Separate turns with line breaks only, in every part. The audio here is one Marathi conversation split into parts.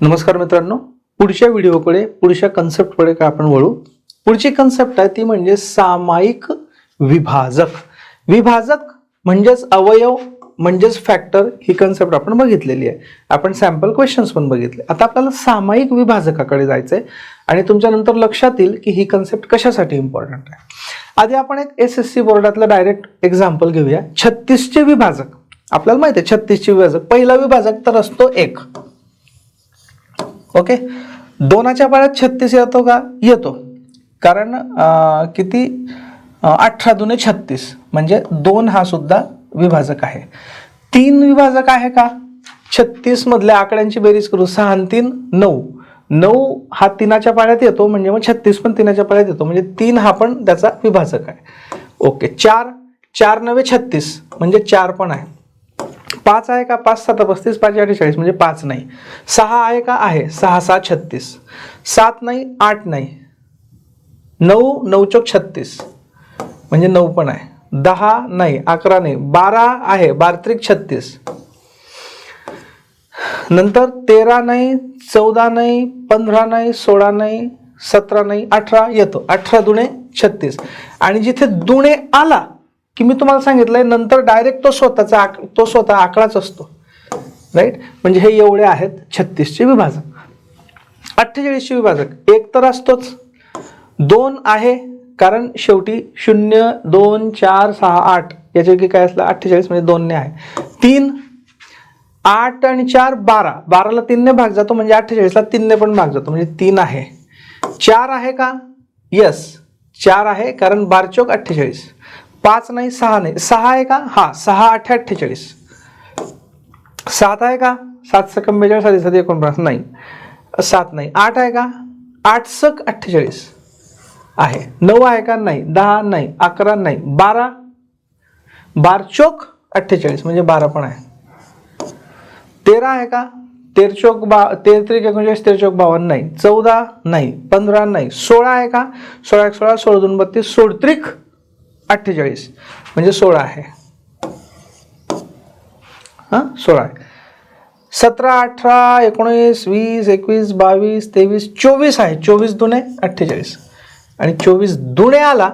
नमस्कार मित्रांनो पुढच्या व्हिडिओकडे पुढच्या कन्सेप्टकडे काय आपण वळू? पुढची कन्सेप्ट आहे ती म्हणजे सामायिक विभाजक. विभाजक म्हणजेच अवयव म्हणजेच फॅक्टर ही कन्सेप्ट आपण बघितलेली आहे. आपण सॅम्पल क्वेश्चन्स पण बघितले. आता आपल्याला सामायिक विभाजकाकडे जायचं आहे आणि तुमच्या नंतर लक्षात येईल की ही कन्सेप्ट कशासाठी इम्पॉर्टंट आहे. आधी आपण एक एस एस सी बोर्डातलं डायरेक्ट एक्झाम्पल घेऊया. छत्तीसचे विभाजक. आपल्याला माहिती आहे छत्तीसचे विभाजक. पहिला विभाजक तर असतो एक. ओके? दोनाच्या पाळ्यात छत्तीस येतो का? येतो. कारण किती? अठरा दुने छत्तीस. म्हणजे दोन हा सुद्धा विभाजक आहे. तीन विभाजक आहे का? छत्तीसमधल्या आकड्यांची बेरीज करू. सहा आणि तीन नऊ. नऊ हा तिनाच्या पाळ्यात येतो म्हणजे मग छत्तीस पण तिनाच्या पाळ्यात येतो. म्हणजे तीन हा पण त्याचा विभाजक आहे. ओके चार. चार नवे छत्तीस. म्हणजे चार पण आहे. पाच आहे का पाच सात पस्तीस? पाच अठ्ठेचाळीस म्हणजे पाच नाही. सहा आहे का आहे? सहा सहा छत्तीस. सात नाही आठ नाही. नऊ नऊ चौक छत्तीस. म्हणजे नऊ पण आहे. दहा नाही अकरा नाही. बारा आहे बारत्रिक छत्तीस. नंतर तेरा नाही चौदा नाही पंधरा नाही सोळा नाही सतरा नाही अठरा येतो. अठरा दुणे छत्तीस. आणि जिथे दुणे आला की मी तुम्हाला सांगितलंय नंतर डायरेक्ट तो स्वतःचा आक तो स्वतः आकडाच असतो. राईट म्हणजे हे एवढे आहेत छत्तीसचे विभाजक. अठ्ठेचाळीसचे विभाजक. एक तर असतोच. दोन आहे कारण शेवटी शून्य दोन चार सहा आठ याच्यापैकी काय असलं? अठ्ठेचाळीस म्हणजे दोनने आहे. तीन आठ आणि चार बारा. बाराला तीनने भाग जातो म्हणजे अठ्ठेचाळीसला तीनने पण भाग जातो म्हणजे तीन आहे. चार आहे का? यस चार आहे कारण बारचोक अठ्ठेचाळीस. पाच नाही सहा नाही. सहा आहे का? हा सहा अठ्ठ्या अठ्ठेचाळीस. सात आहे का? सात सकम बेचाळीस साधी साधी एकोणपन्नास. नाही. सात नाही. आठ आहे का? आठ सक अठ्ठेचाळीस आहे. नऊ आहे का? नाही. दहा नाही. अकरा नाही. बारा? बार चोक अठ्ठेचाळीस म्हणजे बारा पण आहे. तेरा आहे का? तेर चोक बा तेर त्रिक एकोणचाळीस तेर चोक बावन्न नाही. चौदा नाही. पंधरा नाही. सोळा आहे का? सोळा एक सोळा सोळा दोन बत्तीस. सोडत्रिक अठ्ठेचाळीस. म्हणजे सोळा आहे. हां सोळा आहे. सतरा अठरा एकोणीस वीस एकवीस बावीस तेवीस चोवीस आहे. चोवीस दुने अठ्ठेचाळीस. आणि चोवीस दुणे आला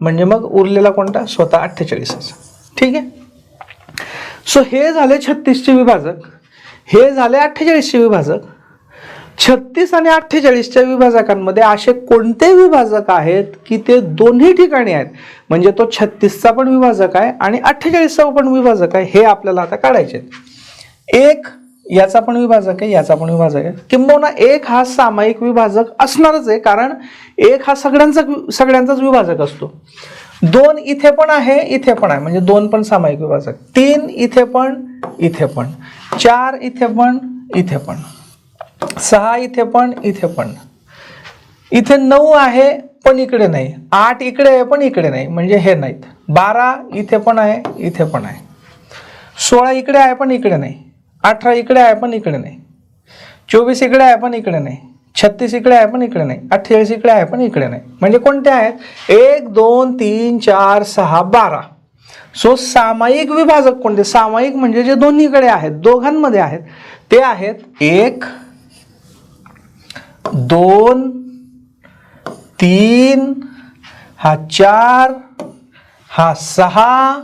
म्हणजे मग उरलेला कोणता? स्वतः अठ्ठेचाळीसच ठीक आहे? सो हे झाले छत्तीसचे विभाजक. हे झाले अठ्ठेचाळीसचे विभाजक. छत्तीस आणि अठ्ठेचाळीसच्या विभाजकांमध्ये असे कोणते विभाजक आहेत की ते दोन्ही ठिकाणी आहेत? म्हणजे तो छत्तीसचा पण विभाजक आहे आणि अठ्ठेचाळीसचा पण विभाजक आहे हे आपल्याला आता काढायचे आहेत. एक याचा पण विभाजक आहे याचा पण विभाजक आहे. किंबहुना एक हा सामायिक विभाजक असणारच आहे कारण एक हा सगळ्यांचा सगळ्यांचाच विभाजक असतो. दोन इथे पण आहे इथे पण आहे. म्हणजे दोन पण सामायिक विभाजक. तीन इथे पण इथे पण. चार इथे पण इथे पण. सहा इथे पण इथे पण. इथे नऊ आहे पण इकडे नाही. आठ इकडे आहे पण इकडे नाही. म्हणजे हे नाहीत. बारा इथे पण आहे इथे पण आहे. सोळा इकडे आहे पण इकडे नाही. अठरा इकडे आहे पण इकडे नाही. चोवीस इकडे आहे पण इकडे नाही. छत्तीस इकडे आहे पण इकडे नाही. अठ्ठेचाळीस इकडे आहे पण इकडे नाही. म्हणजे कोणते आहेत? एक दोन तीन चार सहा बारा. सो सामायिक विभाजक कोणते? सामायिक म्हणजे जे दोन्हीकडे आहेत दोघांमध्ये आहेत ते आहेत एक दोन तीन हा चार हा सहा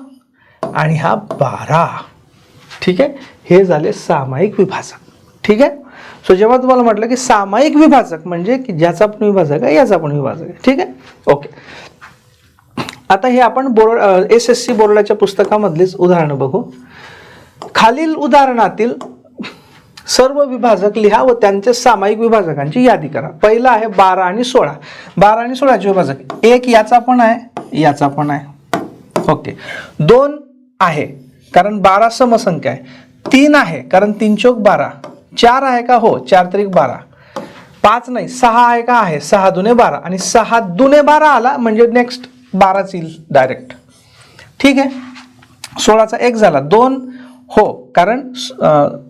आणि हा बारा. ठीक आहे? हे झाले सामायिक विभाजक. ठीक आहे? सो जेव्हा तुम्हाला म्हटलं की सामायिक विभाजक म्हणजे की ज्याचा पण विभाजक आहे याचा पण विभाजक आहे. ठीक आहे? ओके आता हे आपण बोर्ड एस एस सी बोर्डाच्या पुस्तकामधलीच उदाहरणं बघू. खालील उदाहरणातील सर्व विभाजक लिहा व त्यांच्या सामायिक विभाजकांची यादी करा. पहिला आहे बारा आणि सोळा. बारा आणि सोळाचे विभाजक. एक याचा पण आहे याचा पण आहे. ओके. दोन आहे कारण बारा समसंख्या आहे. तीन आहे कारण तीन चौक बारा. चार आहे का? हो चार तरी बारा. पाच नाही सहा आहे का? आहे. सहा दुने बारा. आणि सहा दुने बारा आला म्हणजे नेक्स्ट बाराच येईल डायरेक्ट ठीक आहे? सोळाचा एक झाला. दोन हो कारण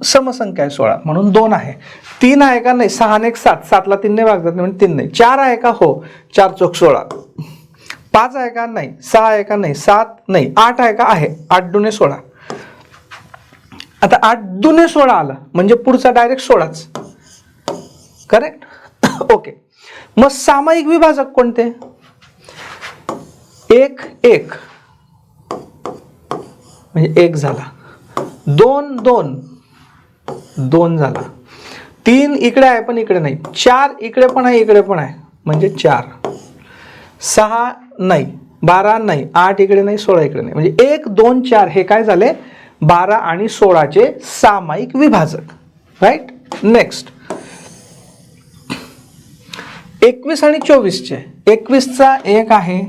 समसंख्या आहे सोळा म्हणून दोन आहे. तीन आहे का नाही? सहा आणि एक सात. सातला तीनने भागतात म्हणजे तीन नाही. चार आहे का? हो. चार चौक सोळा. पाच आहे का? नाही. सहा आहे का? नाही. सात नाही. आठ आहे का? आहे. आठ दुने सोळा. आता आठ दुने सोळा आला म्हणजे पुढचा डायरेक्ट सोळाच. करेक्ट ओके मग सामायिक विभाजक कोणते? एक एक. म्हणजे एक झाला. दोन दोन. दोन झाला. तीन इकडे आहे पण इकडे नाही. चार इकडे पण आहे इकडे पण आहे. म्हणजे चार. सहा नाही. बारा नाही. आठ इकडे नाही सोळा इकडे नाही. म्हणजे एक दोन चार हे काय झाले? बारा आणि सोळाचे सामायिक विभाजक. राईट नेक्स्ट एकवीस आणि चोवीसचे. एकवीसचा एक आहे.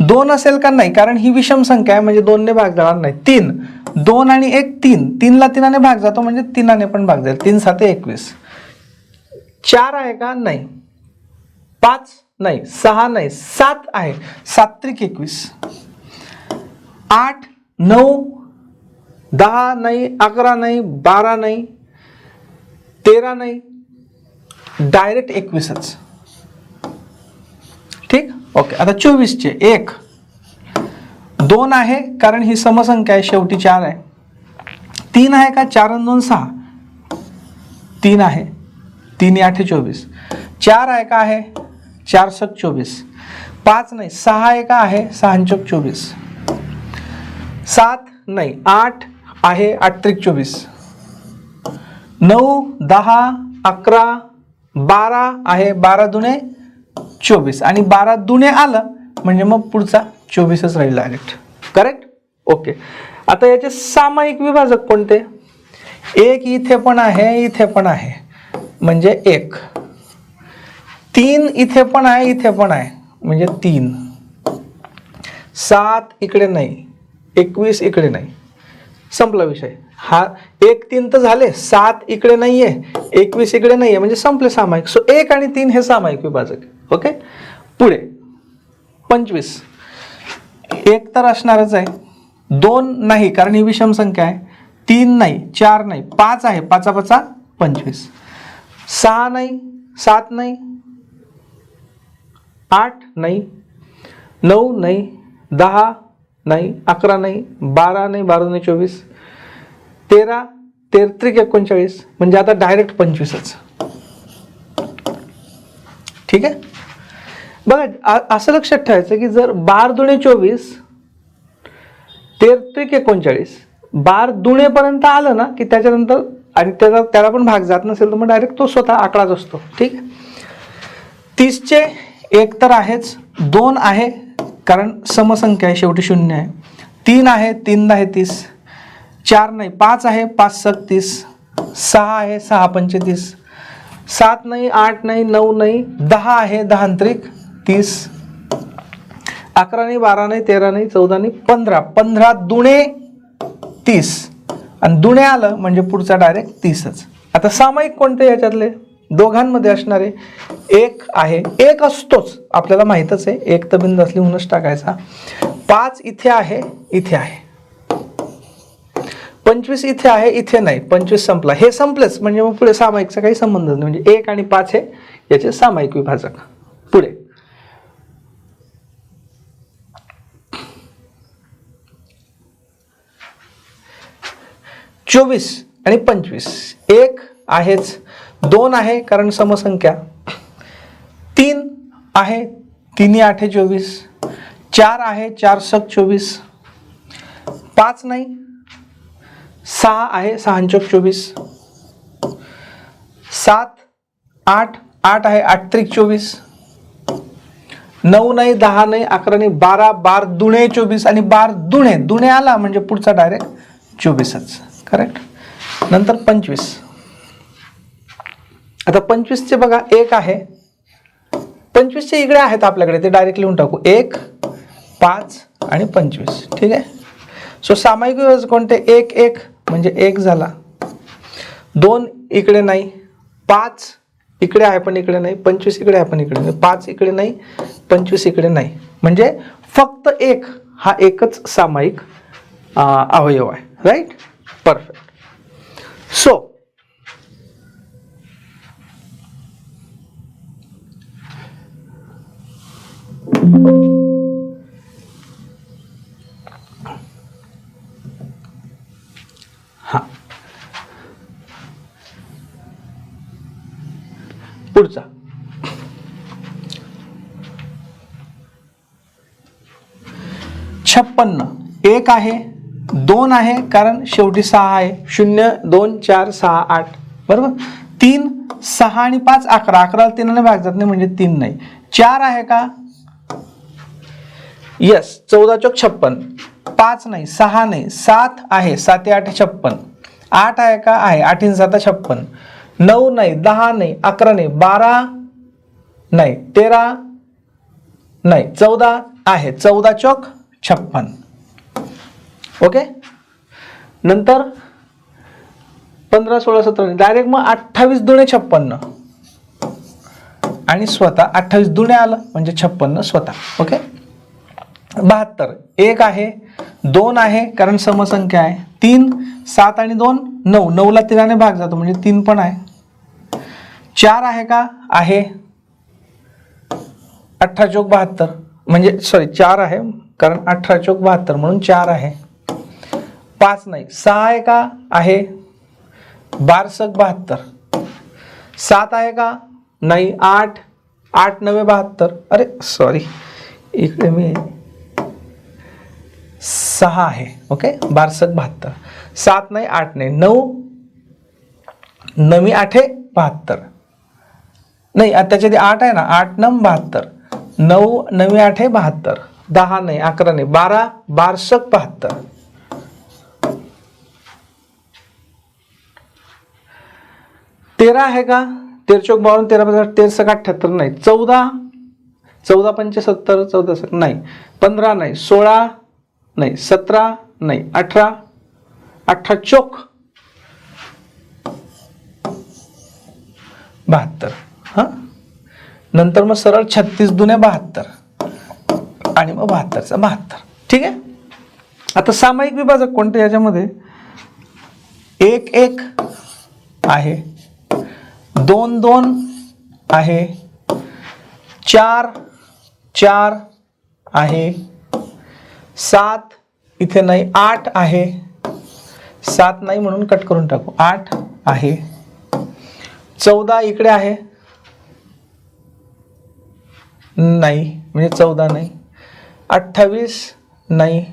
दोन असेल का नाही? कारण ही विषम संख्या आहे म्हणजे दोनने भाग जाणार नाही. तीन. दोन आणि एक तीन. तीनला तीनाने भाग जातो म्हणजे तीनाने पण भाग जाईल. तीन सात एकवीस. चार आहे का? नाही. पाच नाही. सहा नाही. सात आहे. सात्विक एकवीस. आठ नऊ दहा नाही अकरा नाही बारा नाही तेरा नाही. डायरेक्ट एकवीसच. ठीक? ओके. आता चोवीसचे. एक दोन आहे कारण ही समसंख्या आहे शेवटी चार आहे. तीन आहे का? चार दोन सहा. तीन आहे. तीन आठ चोवीस. चार आहे का आहे? चार सक चोवीस. पाच नाही सहा आहे का आहे? सहा आणि चौक चोवीस. सात नाही आठ आहे आठ त्रिक चोवीस. नऊ दहा अकरा बारा आहे बारा दुने चोवीस. आणि बारा दुने आलं म्हणजे मग पुढचा चोवीसच राहील डायरेक्ट करेक्ट ओके आता याचे सामायिक विभाजक कोणते? एक इथे पण आहे इथे पण आहे. म्हणजे एक. तीन इथे पण आहे इथे पण आहे. म्हणजे तीन. सात इकडे नाही. एकवीस इकडे नाही. संपला विषय. हा एक तीन तर झाले. सात इकडे नाहीये. एकवीस इकडे नाहीये. म्हणजे संपले सामायिक. सो एक आणि तीन हे सामायिक विभाजक. ओके पुढे. पंचवीस. एक तर असणारच आहे. दोन नाही कारण ही विषम संख्या आहे. तीन नाही चार नाही पाच आहे पाचा पाचा पंचवीस. सहा नाही सात नाही आठ नाही नऊ नाही दहा नाही अकरा नाही बारा नाही बारा नाही चोवीस तेरा तेरत्रिक एकोणचाळीस म्हणजे आता डायरेक्ट पंचवीसच. ठीक आहे? बघा असं लक्षात ठेवायचं की जर बार दुणे चोवीस तेहत्रिक एकोणचाळीस बार दुणेपर्यंत आलं ना की त्याच्यानंतर आणि त्याचा त्याला पण भाग जात नसेल तर मग डायरेक्ट तो स्वतः आकडाच असतो. ठीक? आहे तीसचे एक तर आहेच दोन आहे कारण समसंख्या आहे शेवटी शून्य आहे. तीन आहे तीन आहे तीस. चार नाही पाच आहे पाच सत्तीस सहा आहे सहा पंचेतीस. सात नाही आठ नाही नऊ नाही दहा आहे दहांत्रिक तीस अकरा नाही बारा नाही तेरा नाही चौदा नाही पंधरा. पंधरा दुणे तीस. आणि दुणे आलं म्हणजे पुढचा डायरेक्ट तीसच. आता सामायिक कोणते याच्यातले? दोघांमध्ये असणारे एक आहे. एक असतोच. आपल्याला माहीतच आहे. एक तर बिंद असली म्हणूनच टाकायचा. पाच इथे आहे इथे आहे. पंचवीस इथे आहे इथे नाही. पंचवीस संपला. हे संपलेच. म्हणजे मग पुढे सामायिकचा काही संबंध नाही. म्हणजे एक आणि पाच हे याचे सामायिक विभाजक. पुढे. चोवीस आणि पंचवीस. एक आहेच दोन आहे कारण समसंख्या. तीन आहे तिन्ही आठे चोवीस. चार आहे चार सक चोवीस. पाच नाही सहा आहे सहांचोक चोवीस. सात आठ आठ आहे आठ त्रिक चोवीस. नऊ नाही दहा नाही अकरा नाही बारा बार दुणे चोवीस आणि बार दुणे. दुणे आला म्हणजे पुढचा डायरेक्ट चोवीसच. करेक्ट नंतर पंचवीस. आता पंचवीसचे बघा एक आहे. पंचवीसचे इकडे आहेत आपल्याकडे ते डायरेक्ट लिहून टाकू. एक पाच आणि पंचवीस. ठीक आहे? सो सामायिक विभाजक कोणते? एक एक म्हणजे एक झाला. दोन इकडे नाही. पाच इकडे आहे पण इकडे नाही. पंचवीस इकडे आहे पण इकडे नाही. पाच इकडे नाही पंचवीस इकडे नाही. म्हणजे फक्त एक हा एकच सामायिक अवयव आहे. राईट परफेक्ट सो पुढचा. छप्पन्न. एक आहे. दोन आहे कारण शेवटी सहा आहे. शून्य दोन चार सहा आठ. बरोबर? तीन सहा आणि पाच अकरा. अकराला तीनाने भाग जात नाही म्हणजे तीन नाही. चार आहे का? यस चौदा चौक छप्पन. पाच नाही सहा नाही. सात आहे साते आठ छप्पन. आठ आहे का? आहे. आठीन साता छप्पन. नऊ नाही दहा नाही अकरा नाही बारा नाही तेरा नाही. चौदा आहे. चौदा चौक छप्पन. ओके? नंतर पंधरा सोळा सतरा डायरेक्ट मग अठ्ठावीस दुणे छप्पन्न. आणि स्वतः अठ्ठावीस दुणे आलं म्हणजे छप्पन्न स्वतः ओके? बहात्तर. एक आहे दोन आहे कारण समसंख्या आहे. तीन सात आणि दोन नऊ. नऊला तीनाने भाग जातो म्हणजे तीन पण आहे. चार आहे का? आहे. अठरा चौक बहात्तर. म्हणजे सॉरी चार आहे कारण अठरा चौक बहात्तर म्हणून चार आहे. पाच नाही सहा आहे का आहे. बारसक बहात्तर. सात आहे का? नाही आठ. आठ नवे बहात्तर. अरे सॉरी इकडे मी सहा आहे ओके बारसक बहात्तर. सात नाही आठ नाही. नऊ नवी आठे बहात्तर. नाही त्याच्या त्याच्यात आठ आहे ना? आठ नम बहात्तर. नऊ नवी आठे बहात्तर. दहा नाही अकरा नाही. बारा बारसक बहात्तर. तेरा आहे का? तेर चौक बावन्न तेरा तेरा सका अठ्ठ्याहत्तर नाही. चौदा? चौदा पंचसत्तर चौदा सक नाही. पंधरा नाही. सोळा नाही. सतरा नाही. अठरा? अठरा चौक. बहात्तर. हां? नंतर मग सरळ छत्तीस दुने बहात्तर. आणि मग बहात्तरचा बहात्तर. ठीक आहे? आता सामायिक विभाजक कोणते याच्यामध्ये? एक एक आहे. दोन दोन आहे. चार चार आहे. सात इथे नाही आठ आहे. सात नाही म्हणून कट करून टाकू. आठ आहे. चौदा इकडे आहे. नाही म्हणजे चौदा नाही. अठ्ठावीस नाही.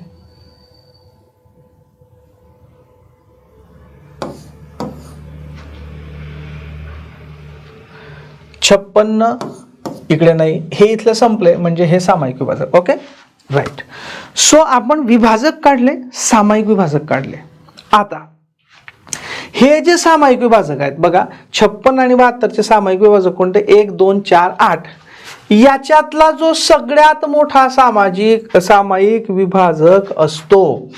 छप्पन्न इकडे नाही हे इथलं संपले म्हणजे हे सामायिक विभाजक ओके राईट सो आपण विभाजक काढले सामायिक विभाजक काढले. आता हे जे सामायिक विभाजक आहेत बघा छप्पन आणि बहात्तरचे सामायिक विभाजक कोणते? एक दोन चार आठ. याच्यातला जो सगळ्यात मोठा सामाजिक सामायिक विभाजक असतो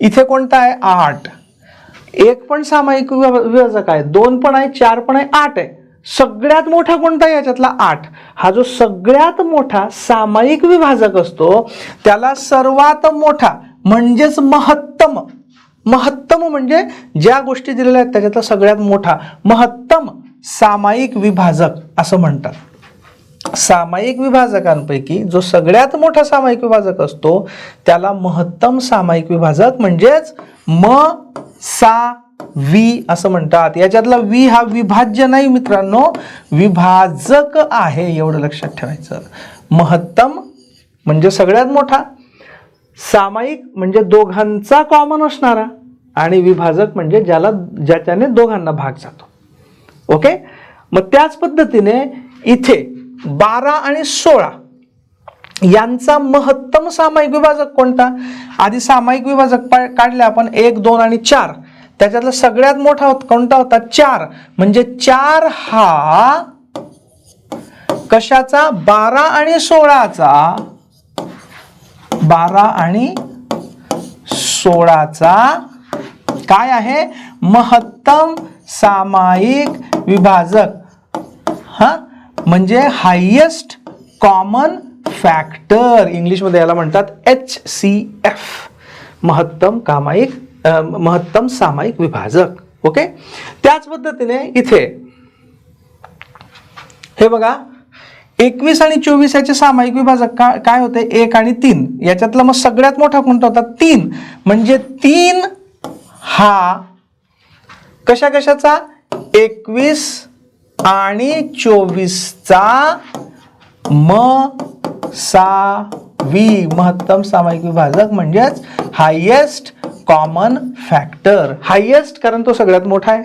इथे कोणता आहे? आठ. एक पण सामायिक विभा- विभाजक आहे दोन पण आहे चार पण आहे आठ आहे. सगळ्यात मोठा कोणता याच्यातला? आठ. हा जो सगळ्यात मोठा सामायिक विभाजक असतो त्याला सर्वात मोठा म्हणजेच महत्तम महत्तम म्हणजे ज्या गोष्टी दिलेल्या आहेत त्याच्यातला सगळ्यात मोठा महत्तम सामायिक विभाजक असं म्हणतात. सामायिक विभाजकांपैकी जो सगळ्यात मोठा सामायिक विभाजक असतो त्याला महत्तम सामायिक विभाजक म्हणजेच म सा वी असं म्हणतात. याच्यातला वी हा विभाज्य नाही मित्रांनो विभाजक आहे एवढं लक्षात ठेवायचं. महत्तम म्हणजे सगळ्यात मोठा सामायिक म्हणजे दोघांचा कॉमन असणारा आणि विभाजक म्हणजे ज्याला ज्याच्याने दोघांना भाग जातो. ओके? मग त्याच पद्धतीने इथे बारा आणि सोळा यांचा महत्तम सामायिक विभाजक कोणता? आधी सामायिक विभाजक पा- काढले आपण एक दोन आणि चार. त्याच्यातला सगळ्यात मोठा होता कोणता होता चार. म्हणजे चार हा कशाचा? बारा आणि सोळाचा. बारा आणि सोळाचा काय आहे? महत्तम सामायिक विभाजक. हा? म्हणजे हायेस्ट कॉमन फॅक्टर इंग्लिशमध्ये याला म्हणतात एच सी एफ महत्तम कामायिक महत्तम सामायिक विभाजक ओके त्याच पद्धतीने इथे हे बघा एकवीस आणि चोवीस याचे सामायिक विभाजक का काय होते? एक आणि तीन. याच्यातला मग सगळ्यात मोठा कोणता होता? तीन. म्हणजे तीन हा कशा कशाचा? एकवीस आणि चोवीसचा म सा वी महत्तम सामायिक विभाजक म्हणजेच हायेस्ट कॉमन फॅक्टर हायेस्ट कारण तो सगळ्यात मोठा आहे.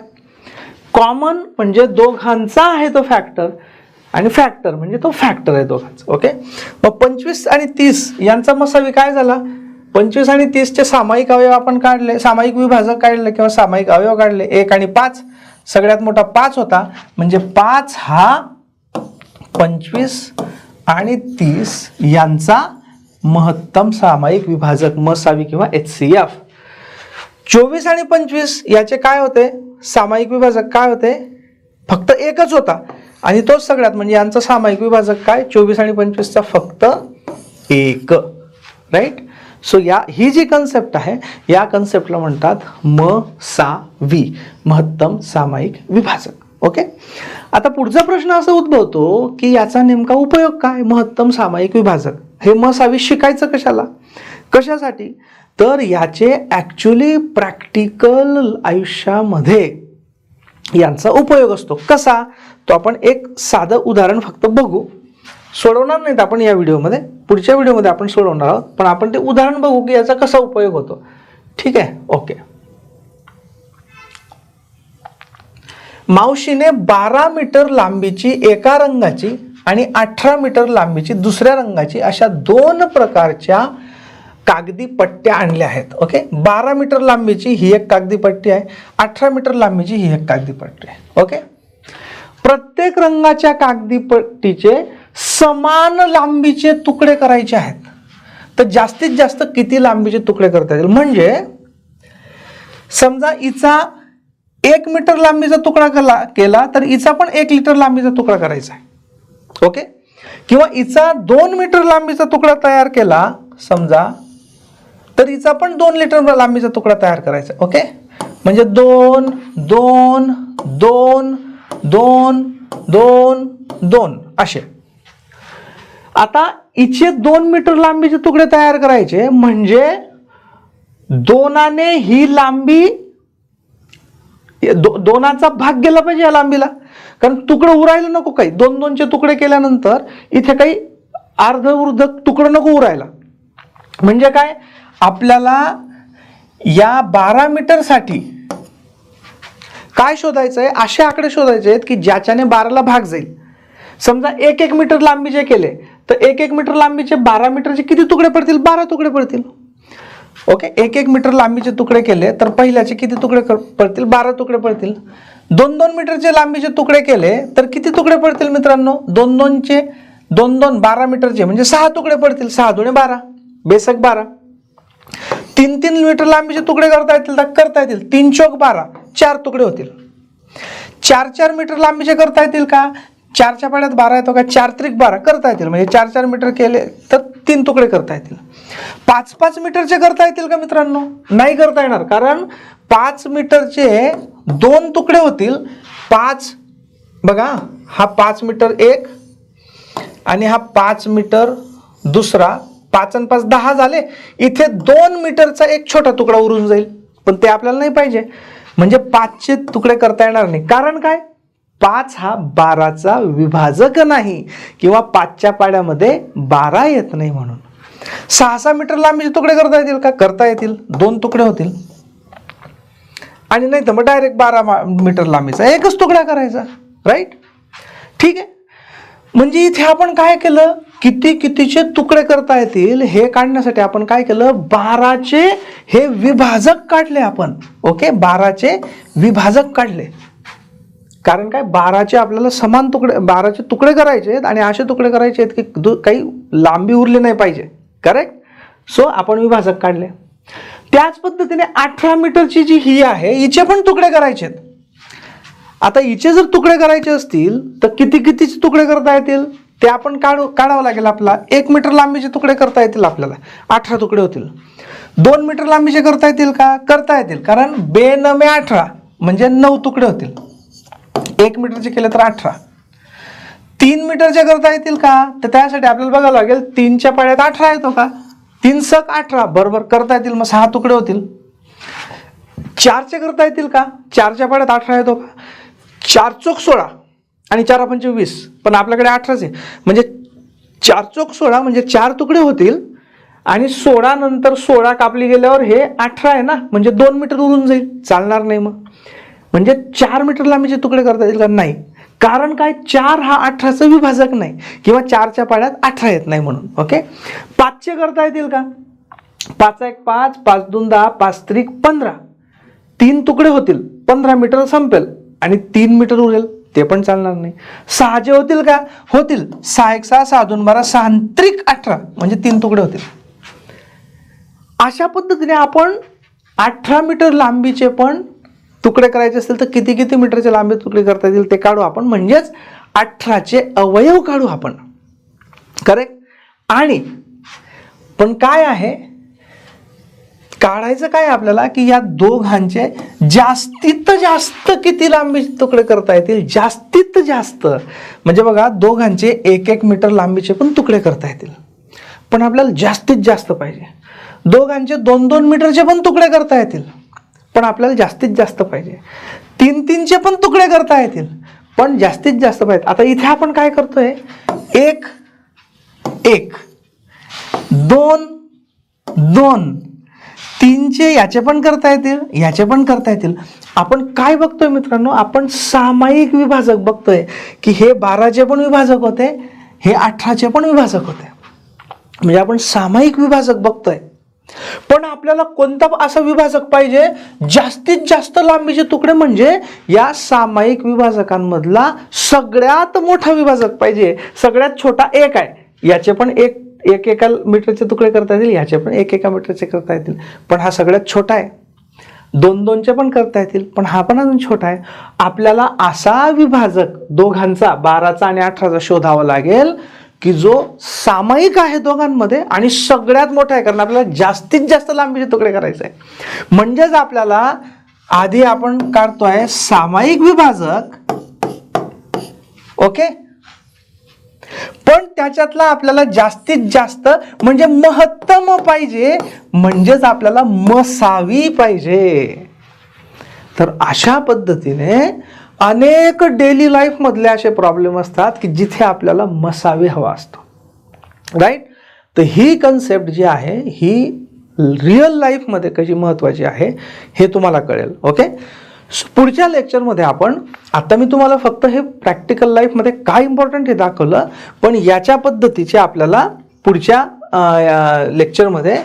कॉमन म्हणजे दोघांचा आहे तो फॅक्टर आणि फॅक्टर म्हणजे तो फॅक्टर आहे दोघांचा. ओके मग पंचवीस आणि तीस यांचा मसावी काय झाला? पंचवीस आणि तीसचे सामायिक अवयव आपण काढले सामायिक विभाजक काढले किंवा सामायिक अवयव काढले. एक आणि पाच सगळ्यात मोठा पाच होता. म्हणजे पाच हा पंचवीस आणि तीस यांचा महत्तम सामायिक विभाजक मसावी किंवा एच सी एफ. चोवीस आणि पंचवीस याचे काय होते? सामायिक विभाजक काय होते? फक्त एकच होता. आणि तोच सगळ्यात म्हणजे यांचा सामायिक विभाजक काय? चोवीस आणि पंचवीसचा फक्त एक. राईट सो या ही जी कन्सेप्ट आहे या कन्सेप्टला म्हणतात म सा वी. महत्तम सामायिक विभाजक. ओके आता पुढचा प्रश्न असा उद्भवतो की याचा नेमका उपयोग काय? महत्तम सामायिक विभाजक. हे म सावी शिकायचं कशाला? कशासाठी? तर याचे ॲक्च्युली प्रॅक्टिकल आयुष्यामध्ये यांचा उपयोग असतो. कसा? तो आपण एक साधं उदाहरण फक्त बघू. सोडवणार नाहीत आपण या व्हिडिओमध्ये. पुढच्या व्हिडिओमध्ये आपण सोडवणार आहोत. पण आपण ते उदाहरण बघू की याचा कसा उपयोग होतो. ठीक आहे? ओके मावशीने बारा मीटर लांबीची एका रंगाची आणि अठरा मीटर लांबीची दुसऱ्या रंगाची अशा दोन प्रकारच्या कागदी पट्ट्या आणल्या आहेत ओके? बारा मीटर लांबीची ही एक कागदी पट्टी आहे अठरा मीटर लांबीची ही एक कागदी पट्टी आहे ओके? प्रत्येक रंगाच्या कागदी पट्टीचे समान लांबीचे तुकडे करायचे आहेत. तर जास्तीत जास्त किती लांबीचे तुकडे करता येतील? म्हणजे समजा इचा एक मीटर लांबीचा तुकडा केला केला तर इचा पण एक लिटर लांबीचा तुकडा करायचा आहे. ओके किंवा इचा दोन मीटर लांबीचा तुकडा तयार केला समजा तर इचा पण दोन लिटर लांबीचा तुकडा तयार करायचा. ओके म्हणजे दोन दोन दोन दोन दोन दोन असे. आता इचे दोन मीटर लांबीचे तुकडे तयार करायचे म्हणजे दोनाने ही लांबी दो दोनाचा भाग गेला पाहिजे या लांबीला. कारण तुकडं उरायला नको काही. दोन दोनचे तुकडे केल्यानंतर इथे काही अर्ध वृद्ध तुकडं नको उरायला. म्हणजे काय? आपल्याला या बारा मीटरसाठी काय शोधायचं आहे असे आकडे शोधायचे आहेत की ज्याच्याने बाराला भाग जाईल. समजा एक एक मीटर लांबीचे केले तर एक एक मीटर लांबीचे बारा मीटरचे किती तुकडे पडतील? बारा तुकडे पडतील. ओके? एक एक मीटर लांबीचे तुकडे केले तर पहिल्याचे किती तुकडे पडतील? बारा तुकडे पडतील. दोन दोन मीटरचे लांबीचे तुकडे केले तर किती तुकडे पडतील मित्रांनो? दोन दोनचे दोन दोन बारा मीटरचे म्हणजे सहा तुकडे पडतील. सहा दोन्ही बारा. बेसक बारा. तीन तीन मीटर लांबीचे तुकडे करता येतील तर करता येतील. तीन चौक बारा. चार तुकडे होतील. चार चार मीटर लांबीचे करता येतील का? चारच्या पाड्यात बारा येतो का? चार त्रिक बारा करता येतील. म्हणजे चार चार मीटर केले तर तीन तुकडे करता येतील. पाच पाच मीटरचे करता येतील का मित्रांनो? नाही करता येणार. कारण पाच मीटरचे दोन तुकडे होतील. पाच बघा हा पाच मीटर एक आणि हा पाच मीटर दुसरा. पाच आणि पाच दहा झाले. इथे दोन मीटरचा एक छोटा तुकडा उरून जाईल. पण ते आपल्याला नाही पाहिजे. म्हणजे पाचचे तुकडे करता येणार नाही. कारण काय? पाच हा बाराचा विभाजक नाही किंवा पाचच्या पाड्यामध्ये बारा येत नाही म्हणून. सहा सहा मीटर लांबीचे तुकडे करता येतील का? करता येतील. दोन तुकडे होतील. आणि नाही तर मग डायरेक्ट बारा मा- मीटर लांबीचा एकच तुकडा करायचा. राईट ठीक आहे. म्हणजे इथे आपण काय केलं? किती कितीचे तुकडे करता येतील हे काढण्यासाठी आपण काय केलं? बाराचे हे विभाजक काढले आपण. ओके बाराचे विभाजक काढले. कारण काय बाराचे आपल्याला समान तुकडे बाराचे तुकडे करायचे आहेत आणि असे तुकडे करायचे आहेत की दु- काही लांबी उरली नाही पाहिजे. करेक्ट सो आपण विभाजक काढले. त्याच पद्धतीने अठरा मीटरची जी ही आहे हिचे पण तुकडे करायचे आहेत. आता हिचे जर तुकडे करायचे असतील तर किती कितीचे तुकडे करता येतील? ते आपण काढू काढावं लागेल आपला. एक मीटर लांबीचे तुकडे करता येतील आपल्याला. अठरा तुकडे होतील. दोन मीटर लांबीचे करता येतील का? करता येतील. कारण बेनमे अठरा म्हणजे नऊ तुकडे होतील. एक मीटरचे केले तर अठरा. तीन मीटरचे करता येतील का? तर त्यासाठी आपल्याला बघावं लागेल तीनच्या पाड्यात अठरा येतो का? तीन सक अठरा बरोबर करता येतील मग सहा तुकडे होतील. चारचे करता येतील का? चारच्या पाड्यात अठरा येतो का? चार चोक सोळा आणि चार पंच वीस पण आपल्याकडे अठराच आहे. म्हणजे चार चोक सोळा म्हणजे चार तुकडे होतील आणि सोळा नंतर सोळा कापली गेल्यावर हे अठरा आहे ना? म्हणजे दोन मीटर उरून जाईल. चालणार नाही मग. म्हणजे चार मीटर लांबीचे तुकडे करता येतील का? नाही. कारण काय? चार हा अठराचा विभाजक नाही. किंवा चारच्या पाड्यात अठरा येत नाही म्हणून. ओके? पाचशे करता येतील का? पाच एक पाच पाच दोन दहा पाच त्रिक पंधरा. तीन तुकडे होतील. पंधरा मीटर संपेल. आणि तीन मीटर उरेल. ते पण चालणार नाही. सहाजे होतील का? होतील. सहा एक सहा सहा दोन बारा सहा त्रिक अठरा. म्हणजे तीन तुकडे होतील. अशा पद्धतीने आपण अठरा मीटर लांबीचे पण तुकडे करायचे असतील तर किती किती मीटरचे लांबी तुकडे करता येतील ते काढू आपण. म्हणजेच अठराचे अवयव काढू आपण. करेक्ट आणि पण काय आहे? काढायचं काय आपल्याला? की या दोघांचे जास्तीत जास्त किती लांबी तुकडे करता येतील? जास्तीत जास्त. म्हणजे बघा दोघांचे एक एक मीटर लांबीचे पण तुकडे करता येतील. पण आपल्याला जास्तीत जास्त पाहिजे. दोघांचे दोन दोन मीटरचे पण तुकडे करता येतील. पण आपल्याला जास्तीत जास्त पाहिजे. तीन तीनचे पण तुकडे करता येतील पण जास्तीत जास्त पाहिजे. आता इथे आपण काय करतोय? एक एक दोन दोन. तीनचे याचे पण करता येतील याचे पण करता येतील. आपण काय बघतोय मित्रांनो? आपण सामायिक विभाजक बघतोय की हे बाराचे पण विभाजक होते हे अठराचे पण विभाजक होते. म्हणजे आपण सामायिक विभाजक बघतोय. पण आपल्याला कोणता असा विभाजक पाहिजे? जास्तीत जास्त लांबीचे तुकडे म्हणजे या सामायिक विभाजकांमधला सगळ्यात मोठा विभाजक पाहिजे. सगळ्यात छोटा एक आहे. याचे पण एक एक एका मीटरचे तुकडे करता येतील याचे पण एक एका मीटरचे करता येतील. पण हा सगळ्यात छोटा आहे. दोन दोनचे पण करता येतील पण हा पण अजून छोटा आहे. आपल्याला असा विभाजक दोघांचा बाराचा आणि अठराचा शोधावा लागेल की जो सामायिक आहे दोघांमध्ये आणि सगळ्यात मोठा आहे कारण आपल्याला जास्तीत जास्त लांबीचे तुकडे करायचे आहे. म्हणजेच आपल्याला आधी आपण काढतोय सामायिक विभाजक. ओके? पण त्याच्यातला आपल्याला जास्तीत जास्त म्हणजे महत्तम पाहिजे म्हणजेच आपल्याला मसावी पाहिजे. तर अशा पद्धतीने अनेक डेली लाईफमधले असे प्रॉब्लेम असतात की जिथे आपल्याला मसावे हवा असतो. राईट तर ही कन्सेप्ट जी आहे ही रिअल लाईफमध्ये कशी महत्त्वाची आहे हे तुम्हाला कळेल. ओके पुढच्या लेक्चरमध्ये आपण आता मी तुम्हाला फक्त हे प्रॅक्टिकल लाईफमध्ये काय इम्पॉर्टंट हे दाखवलं पण याच्या पद्धतीचे आपल्याला पुढच्या लेक्चरमध्ये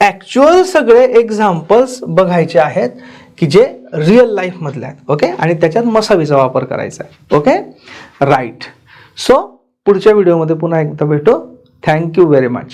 ॲक्च्युअल सगळे एक्झाम्पल्स बघायचे आहेत. की जे रिअल लाईफमधले आहेत ओके आणि त्याच्यात मसावीचा वापर करायचा आहे ओके राईट सो पुढच्या व्हिडिओमध्ये पुन्हा एकदा भेटू. Thank you very much